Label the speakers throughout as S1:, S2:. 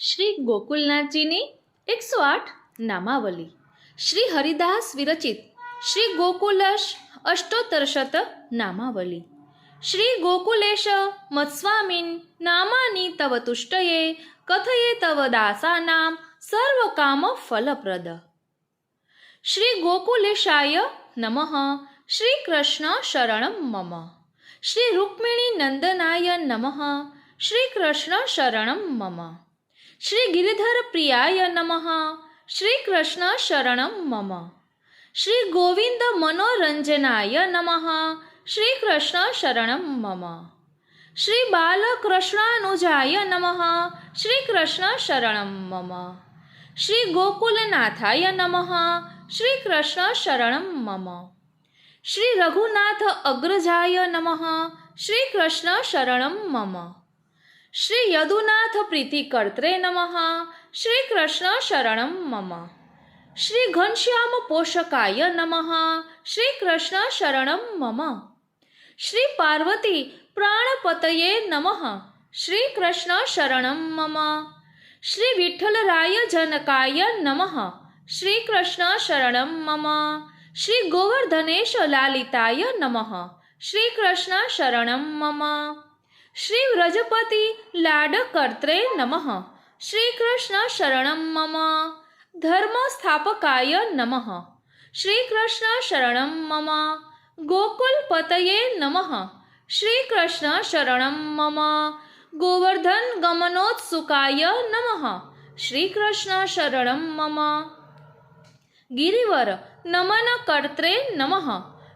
S1: શ્રી ગોકુલનાથજીની એકસો આઠ નામાવલી શ્રી હરિદાસ વિરચિત શ્રી ગોકુલશ અષ્ટોત્તરશત નામાવલી શ્રી ગોકુલેશ મત્સ્વામીન નામાની તવ તુષ્ટયે કથયે તવ દાસાનામ સર્વકામ ફલપ્રદ શ્રી ગોકુલેશાય નમઃ શ્રી કૃષ્ણ શરણમ મમ શ્રી રૂક્મિણી નંદનાય નમઃ શ્રી કૃષ્ણ શરણમ મમ શ્રી ગિરિધર પ્રિયાય નમઃ. શ્રી કૃષ્ણ શરણમ મમ. શ્રી ગોવિંદ મનોરંજનાય નમઃ. શ્રી કૃષ્ણ શરણમ મમ. શ્રી બાલકૃષ્ણાનુજાય નમઃ. શ્રી કૃષ્ણ શરણમ મમ. શ્રી ગોકુલનાથાય નમઃ. શ્રી કૃષ્ણ શરણમ મમ. શ્રી રઘુનાથ અગ્રજાય નમઃ. શ્રી કૃષ્ણ શરણમ મમ. શ્રી યદુનાથ પ્રીતિકર્ત્રે નમઃ. શ્રી કૃષ્ણ શરણમ મમ. શ્રી ઘનશ્યામ પોષકાય નમઃ. શ્રી કૃષ્ણ શરણમ મમ. શ્રી પાર્વતી પ્રાણપતયે નમઃ. શ્રી કૃષ્ણ શરણમ મમ. શ્રી વિઠ્ઠલરાય જનકાય નમઃ. શ્રી કૃષ્ણ શરણમ મમ. શ્રી ગોવર્ધનેશ લાલિતાય નમઃ. શ્રી કૃષ્ણ શરણમ મમ. શ્રી વ્રજપતિ લાડકર્ત્રે નમઃ શ્રી કૃષ્ણ શરણમ મમ ધર્મ સ્થાપકાય નમઃ શ્રી કૃષ્ણ શરણમ મમ ગોકુલપતયે નમઃ શ્રી કૃષ્ણ શરણમ મમ ગોવર્ધન ગમનોત્સુકાય નમઃ શ્રી કૃષ્ણ શરણમ મમ ગિરિવર નમન કર્ત્રે નમઃ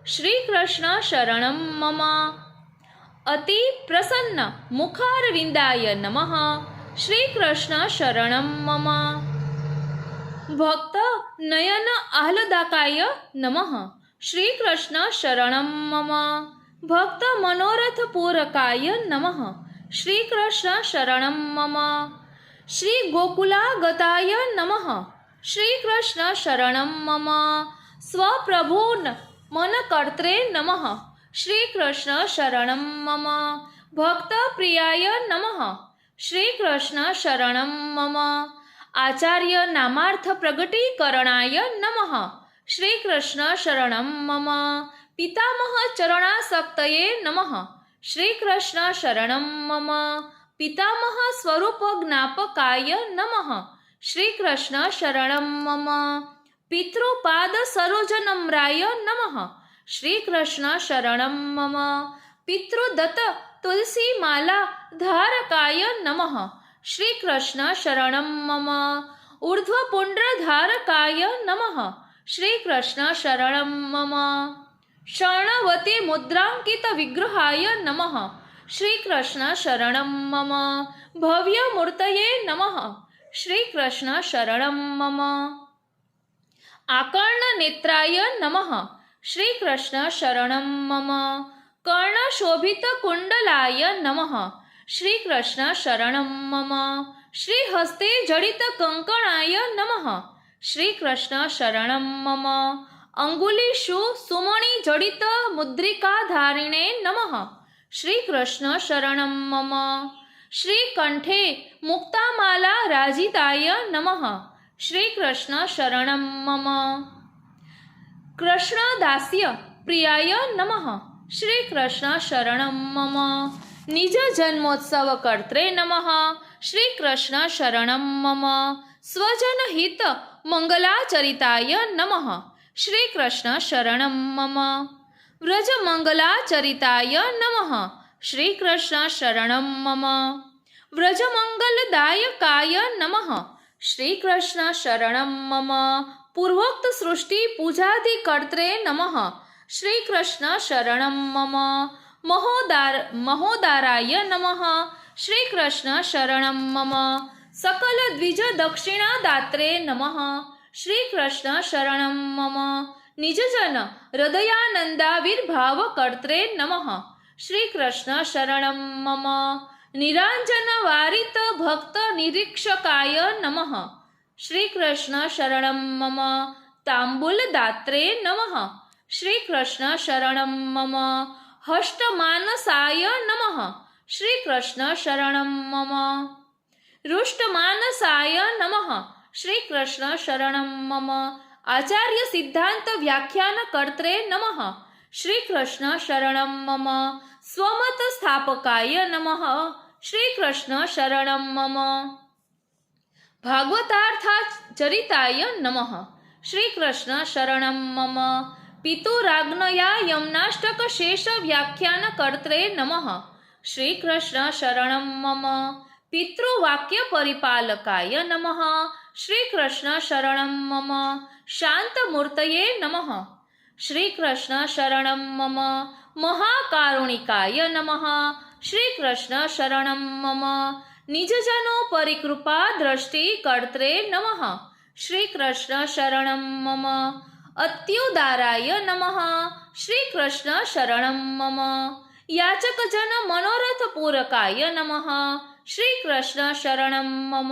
S1: શ્રી કૃષ્ણ શરણમ મમ અતિ પ્રસન્ન મુખારવિંદાય નમઃ શ્રી કૃષ્ણ શરણમ મમ ભક્ત નયન આહ્લાદકાય નમઃ શ્રી કૃષ્ણ શરણમ મમ ભક્ત મનોરથ પૂરકાય નમઃ શ્રી કૃષ્ણ શરણમ મમ શ્રી ગોકુલાગતાય નમઃ શ્રી કૃષ્ણ શરણમ મમ સ્વપ્રભૂન મનકર્ત્રે નમઃ શ્રી કૃષ્ણ શરણમ મમ. ભક્ત પ્રિયાય નમઃ. શ્રી કૃષ્ણ શરણમ મમ. આચાર્ય નામાર્થ પ્રગટીકરણાય નમઃ. શ્રી કૃષ્ણ શરણમ મમ. પિતામહ ચરણાસક્તયે નમઃ. શ્રી કૃષ્ણ મમ. પિતામહ સ્વરૂપ જ્ઞાપકાય નમઃ. શ્રી કૃષ્ણ મમ. પિતૃપાદ સરોજનમ્રાય નમઃ. શ્રી કૃષ્ણ શરણમ મમ. પિતૃદત્ત તુલસી માલા ધારકાય નમઃ. શ્રી કૃષ્ણ શરણમ મમ. ઉર્ધ્વપુંડ્ર ધારકાય નમઃ. શ્રી કૃષ્ણ શરણમ મમ. શરણવતી મુદ્રાંકિત વિગ્રહાય નમઃ. શ્રી કૃષ્ણ શરણમ મમ. ભવ્ય મૂર્તયે નમઃ. શ્રી કૃષ્ણ શરણમ મમ. આકર્ણ નેત્રાય નમઃ. શ્રી કૃષ્ણ શરણમ મમ. કર્ણશોભિત કુંડલાય નમઃ. શ્રી કૃષ્ણ શરણમ મમ. શ્રી હસ્તે જડિત કંકણાય નમઃ. શ્રી કૃષ્ણ શરણમ મમ. અંગુલીષુ સુમણિ જડિત મુદ્રિકાધારિણે નમઃ. શ્રી કૃષ્ણ શરણમ મમ. શ્રી કંઠે મુક્તામાલા રાજિતાય નમઃ. શ્રી કૃષ્ણ શરણમ મમ. કૃષ્ણદાસ્ય પ્રિયાય નમઃ શ્રી કૃષ્ણ શરણમ મમ નિજ જન્મોત્સવ કર્ત્રે નમઃ શ્રી કૃષ્ણ શરણમ મમ સ્વજન હિત મંગલાચરિતાય નમઃ શ્રી કૃષ્ણ શરણમ મમ વ્રજ મંગલાચરિતાય નમઃ શ્રી કૃષ્ણ શરણમ મમ વ્રજમંગલદાયકાય નમઃ શ્રી કૃષ્ણ શરણમ મમ પૂર્વોક્ત સૃષ્ટિ પૂજાધિ કર્ત્રે નમઃ. શ્રી કૃષ્ણ શરણમ મમ. મહોદાર, મહોદારાય નમઃ. શ્રી કૃષ્ણ શરણમ મમ. સકલ દ્વિજ દક્ષિણા દાત્રે નમઃ. શ્રી કૃષ્ણ શરણમ મમ. નિજજન હૃદયાનંદાવિર્ભાવ કર્ત્રે નમઃ. શ્રી કૃષ્ણ શરણમ મમ. નિરાંજન વારિત ભક્ત નિરીક્ષકાય નમઃ. શ્રી કૃષ્ણ શરણમ મમ તાંબુલ દાત્રે નમઃ. શ્રી કૃષ્ણ શરણમ મમ હષ્ટમાનસાય નમઃ. શ્રી કૃષ્ણ શરણમ મમ રુષ્ટમાનસાય નમઃ. શ્રી કૃષ્ણ શરણમ મમ આચાર્ય સિદ્ધાંત વ્યાખ્યાન કર્ત્રે નમઃ. શ્રી કૃષ્ણ મમ સ્વમત સ્થાપકાય નમઃ. શ્રી કૃષ્ણ મમ ભાગવતાર્થા ચરિતાય નમઃ શ્રી કૃષ્ણ શરણમ મમ પિતુરાગ્નયા યમનાષ્ટક શેષ વ્યાખ્યાન કર્ત્રે નમઃ શ્રી કૃષ્ણ શરણમ મમ પિતૃવાક્ય પરિપાલકાય નમઃ શ્રી કૃષ્ણ શરણમ મમ શાંતમૂર્તયે નમઃ શ્રી કૃષ્ણ શરણમ મમ મહાકારુણિકાય નમઃ શ્રી કૃષ્ણ શરણમ મમ अत्युदाराय नमः श्रीकृष्ण शरणं मम याचकजन मनोरथपूरकाय नमः श्रीकृष्ण शरणं मम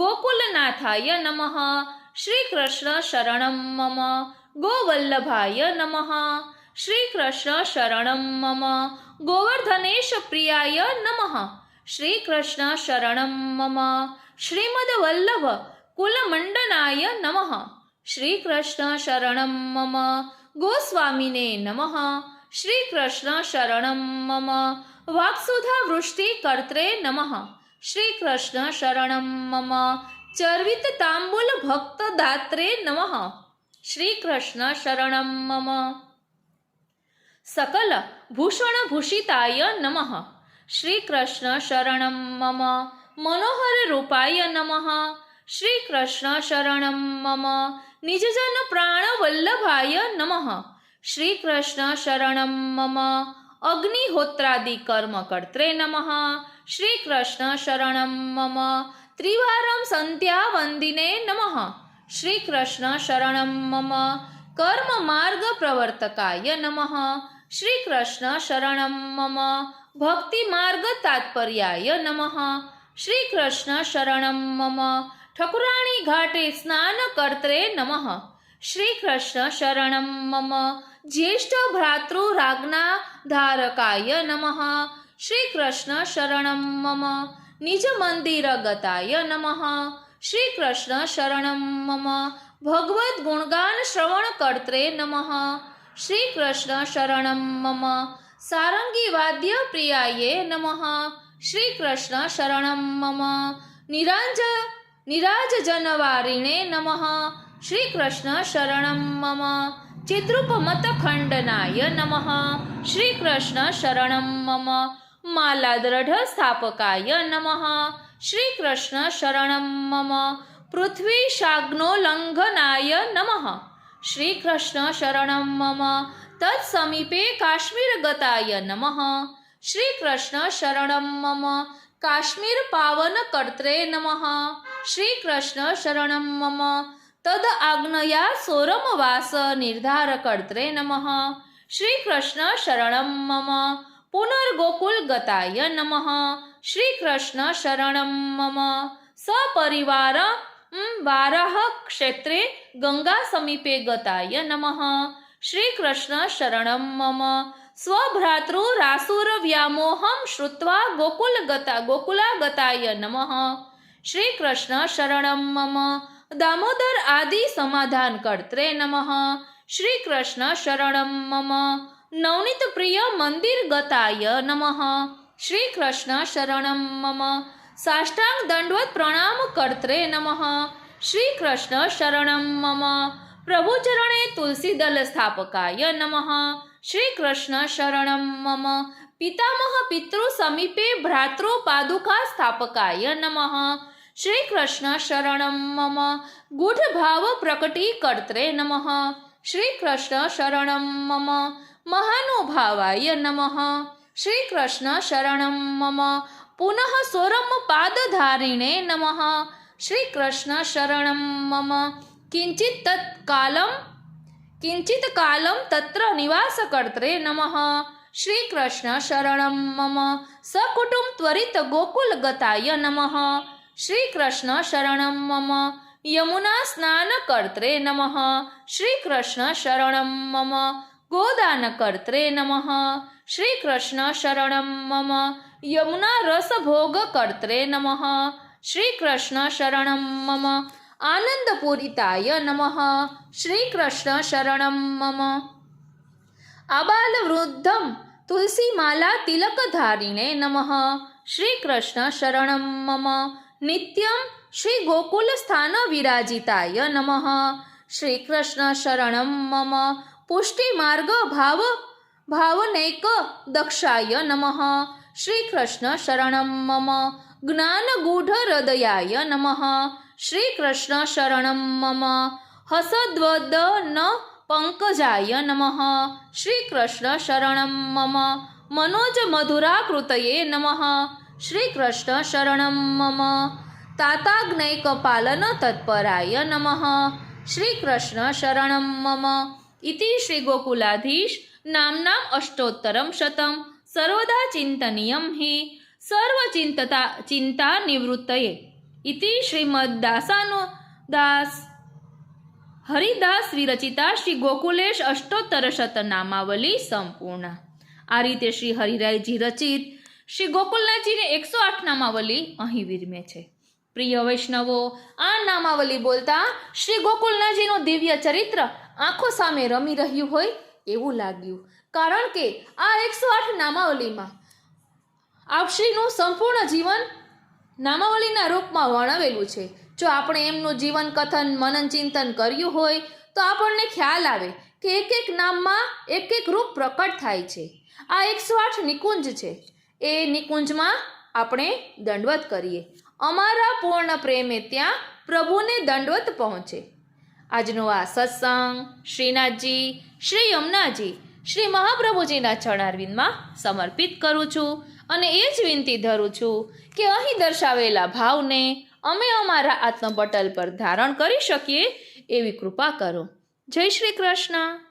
S1: गोकुलनाथाय नमः श्रीकृष्ण शरणं मम गोवल्लभाय नमः श्रीकृष्ण शरणं मम गोवर्धनेशप्रियाय नमः श्रीकृष्ण शरणं मम श्रीमद्वल्लभ कुलमण्डनाय नमः श्रीकृष्ण शरणं मम गोस्वामिने नमः श्रीकृष्ण शरणं मम वाक्सुधावृष्टिकर्त्रे શ્રી કૃષ્ણ શરણમ મમ શ્રીમદ વલ્લભ કુલમંડનાય નમઃ શ્રી કૃષ્ણ શરણમ મમ ગોસ્વામીને નમઃ શ્રી કૃષ્ણ શરણમ મમ વાક્સુધા વૃષ્ટિ કર્ત્રે નમઃ શ્રી મમ ચર્વિત તાંબુલ ભક્ત દાત્રે નમઃ શ્રી કૃષ્ણ મમ સકલ ભૂષણ ભૂષિતાય નમઃ શ્રી કૃષ્ણ શરણમ મમ. મનોહર રૂપાય નમઃ. શ્રી કૃષ્ણ શરણમ મમ. નિજજન પ્રાણ વલ્લભાય નમઃ. શ્રી કૃષ્ણ શરણમ મમ. અગ્નિહોત્રાદિ કર્મ કર્ત્રે નમઃ. શ્રી કૃષ્ણ મમ. ત્રિવારમ સંધ્યા વંદિને નમઃ શ્રી મમ. કર્મ માર્ગ પ્રવર્તકાય નમઃ. શ્રી કૃષ્ણ મમ. ભક્તિ માર્ગ તાત્પર્યાય નમઃ. શ્રી કૃષ્ણ શરણમ મમ. ઠકુરાણી ઘાટે સ્નાન કર્ત્રે નમઃ. શ્રી કૃષ્ણ શરણમ મમ. જ્યેષ્ઠ ભ્રાતૃ રાગના ધારકાય નમઃ. શ્રી કૃષ્ણ શરણમ મમ. નિજ મંદિર ગતાય નમઃ. શ્રી કૃષ્ણ શરણમ મમ. ભગવદ્ ગુણગાન શ્રવણ કર્ત્રે નમઃ. શ્રી કૃષ્ણ શરણમ મમ. मम स्वभ्रातृरासुरव्यामोहं श्रुत्वा गोकुलगता गोकुलागताय नमः श्रीकृष्ण शरणं मम दामोदर आदि समाधानकर्त्रे नमः श्रीकृष्ण शरणं मम नवनीतप्रिय मन्दिरगताय नमः श्रीकृष्ण शरणं मम साष्टाङ्ग दण्डवत् प्रणामकर्त्रे नमः श्रीकृष्ण शरणं मम प्रभुचरणे तुलसीदलस्थापकाय नमः श्रीकृष्ण शरणं मम पितामह पितृसमीपे તત્સમીપે કાશ્મીર ગતાય નમઃ શ્રી કૃષ્ણ શરણમ મમ કાશ્મીર પાવન કર્ત્રે નમઃ શ્રી કૃષ્ણ શરણમ મમ તદ આજ્ઞયા સોરમવાસ નિર્ધાર કર્ત્રે નમઃ શ્રી કૃષ્ણ શરણમ મમ પુનર્ગોકુલ ગતાય નમઃ શ્રી કૃષ્ણ શરણમ મમ સપરિવાર વારાહ ક્ષેત્રે ગંગા સમીપે ગતાય નમઃ શ્રી કૃષ્ણ શરણમ મમ. સ્વભ્રાતૃ રાસુર વ્યામોહમ શ્રુત્વા ગોકુલ ગતા ગોકુલા ગતાય નમઃ. શ્રી કૃષ્ણ શરણમ મમ. દામોદર આદિ સમાધાન કર્ત્રે નમઃ. શ્રી કૃષ્ણ શરણમ મમ. નવનીત પ્રિય મંદિર ગતાય નમઃ. શ્રી કૃષ્ણ શરણમ મમ. સાષ્ટાંગ દંડવત પ્રણામ કર્ત્રે નમઃ. શ્રી કૃષ્ણ શરણમ મમ. પ્રભુ ચરણે તુલસી દલ સ્થાપકાય નમઃ. શ્રી કૃષ્ણ શરણમ મમ. પિતામહ પિતૃ સમીપે ભ્રાતૃ પાદુકા સ્થાપકાય નમઃ. શ્રી કૃષ્ણ શરણમ મમ. ગુઢ ભાવ પ્રકટી કર્ત્રે નમઃ. શ્રી કૃષ્ણ શરણમ મમ. મહાનુભાવાય નમઃ. શ્રી કૃષ્ણ શરણમ મમ. પુનઃ સોરમ પાદધારીણે નમઃ. શ્રી કૃષ્ણ શરણમ મમ. કિંચિત તત્કાલમ કિંચિત કાલમ તત્ર નિવાસકર્ત્રે નમઃ શ્રી કૃષ્ણ શરણમ મમ સકુટુંબ ત્વરિત ગોકુલ ગતાય નમઃ શ્રી કૃષ્ણ શરણમ મમ યમુના સ્નાન કર્ત્રે નમઃ શ્રી કૃષ્ણ શરણમ મમ ગોદાન કર્ત્રે નમઃ શ્રી કૃષ્ણ શરણમ મમ યમુના રસભોગ કર્ત્રે નમઃ શ્રી કૃષ્ણ શરણમ મમ આનંદપૂરિતાય નમઃ શ્રી કૃષ્ણ શરણમ મમ આબાલવૃદ્ધમ તુલસીમાલા તિલકધારિણે નમઃ શ્રી કૃષ્ણ શરણમ મમ નિત્યમ શ્રી ગોકુલ સ્થાન વિરાજિતાય નમઃ શ્રી કૃષ્ણ શરણમ મમ પુષ્ટિમાર્ગ ભાવ ભાવનૈક દક્ષાય નમઃ શ્રી કૃષ્ણ શરણમ મમ જ્ઞાનગૂઢ હૃદયાય નમઃ શ્રી કૃષ્ણ શરણમ મમ હસદ્વદ ન પંકજાય નમઃ શ્રી કૃષ્ણ શરણમ મમ મનોજ મધુરાકૃતયે નમઃ શ્રી કૃષ્ણ શરણમ મમ તાતાગ્નૈકપાલન તત્પરાય નમઃ શ્રી કૃષ્ણ મમ ઇતિ શ્રી ગોકુલાધીશ અષ્ટોત્તરમ શતમ સર્વદા ચિંતનીયમ હિ સર્વચિંતતા ચિંતા નિવૃત્તયે ઇતિ શ્રીમદ દાસાનો દાસ હરિદાસ વિરચિતા શ્રી ગોકુલેશ અષ્ટોત્તર શતનામાવલી સંપૂર્ણ આ રીતે શ્રી હરિરાયજી રચિત શ્રી ગોકુલનાથજીને એકસો આઠ નામાવલી અહીં વિરમે છે. પ્રિય વૈષ્ણવો, આ નામાવલી બોલતા શ્રી ગોકુલનાથજીનું દિવ્ય ચરિત્ર આંખો સામે રમી રહ્યું હોય એવું લાગ્યું. કારણ કે આ એકસો આઠ નામાવલીમાં આપશ્રીનું સંપૂર્ણ જીવન નામાવલીના રૂપમાં વર્ણવેલું છે. જો આપણે એમનું જીવન કથન, મનન, ચિંતન કર્યું હોય, તો આપણને ખ્યાલ આવે કે એક એક નામમાં એક એક રૂપ પ્રકટ થાય છે. આ એકસો આઠ નિકુંજ છે. એ નિકુંજમાં આપણે દંડવત કરીએ. અમારા પૂર્ણ પ્રેમે ત્યાં પ્રભુને દંડવત પહોંચે. આજનો આ સત્સંગ શ્રીનાથજી, શ્રી યમુનાજી, શ્રી મહાપ્રભુજીના ચરણારવિંદમાં સમર્પિત કરું છું. અને એ જ વિનંતી ધરું છું કે અહીં દર્શાવેલા ભાવને અમે અમારા આત્મપટલ પર ધારણ કરી શકીએ એવી કૃપા કરો. જય શ્રી કૃષ્ણ.